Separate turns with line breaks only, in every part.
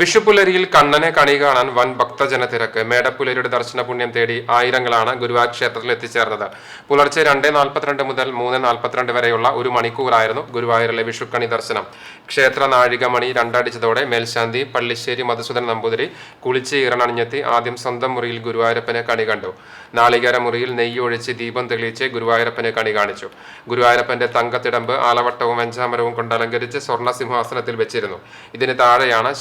വിഷുപ്പുലരിയിൽ കണ്ണനെ കണി കാണാൻ വൻ ഭക്തജന തിരക്ക്. മേടപ്പുലരിയുടെ ദർശന പുണ്യം തേടി ആയിരങ്ങളാണ് ഗുരുവായൂർ ക്ഷേത്രത്തിൽ എത്തിച്ചേർന്നത്. പുലർച്ചെ രണ്ട് നാൽപ്പത്തിരണ്ട് മുതൽ മൂന്ന് നാൽപ്പത്തിരണ്ട് വരെയുള്ള ഒരു മണിക്കൂറായിരുന്നു ഗുരുവായൂരിലെ വിഷുക്കണി ദർശനം. ക്ഷേത്ര നാഴികമണി രണ്ടടിച്ചതോടെ മേൽശാന്തി പള്ളിശ്ശേരി മധുസൂദൻ നമ്പൂതിരി കുളിച്ച് ഇറണണിഞ്ഞെത്തി ആദ്യം സ്വന്തം മുറിയിൽ ഗുരുവായൂരപ്പനെ കണി കണ്ടു. നാളികേര മുറിയിൽ നെയ്യ് ഒഴിച്ച് ദീപം തെളിയിച്ച് ഗുരുവായൂരപ്പനെ കണി കാണിച്ചു. ഗുരുവായൂരപ്പന്റെ തങ്കത്തിടമ്പ് ആലവട്ടവും വെഞ്ചാമരവും കൊണ്ട് അലങ്കരിച്ച് സ്വർണ സിംഹാസനത്തിൽ വെച്ചിരുന്നു. ഇതിന് താഴെയാണ്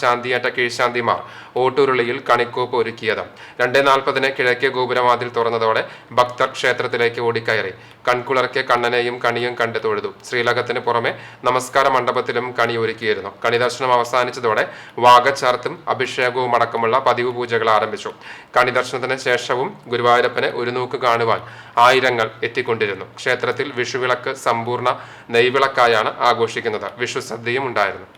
ശാന്തിയേറ്റ കീഴ്ശാന്തിമാർ ഓട്ടുരുളിയിൽ കണിക്കോപ്പ് ഒരുക്കിയത്. രണ്ടേ നാൽപ്പതിന് കിഴക്കേ ഗോപുരവാതിൽ തുറന്നതോടെ ഭക്തർ ക്ഷേത്രത്തിലേക്ക് ഓടിക്കയറി. കൺകുളർക്കെ കണ്ണനെയും കണിയും കണ്ടു തൊഴുതു. ശ്രീലകത്തിന് പുറമെ നമസ്കാര മണ്ഡപത്തിലും കണി ഒരുക്കിയിരുന്നു. കണി ദർശനം അവസാനിച്ചതോടെ വാഗച്ചാർത്തും അഭിഷേകവും അടക്കമുള്ള പതിവ് പൂജകൾ ആരംഭിച്ചു. കണി ദർശനത്തിന് ശേഷവും ഗുരുവായൂരപ്പനെ ഒരു നോക്ക് കാണുവാൻ ആയിരങ്ങൾ എത്തിക്കൊണ്ടിരുന്നു. ക്ഷേത്രത്തിൽ വിഷുവിളക്ക് സമ്പൂർണ നെയ്വിളക്കായാണ് ആഘോഷിക്കുന്നത്. വിഷു സദ്യയും ഉണ്ടായിരുന്നു.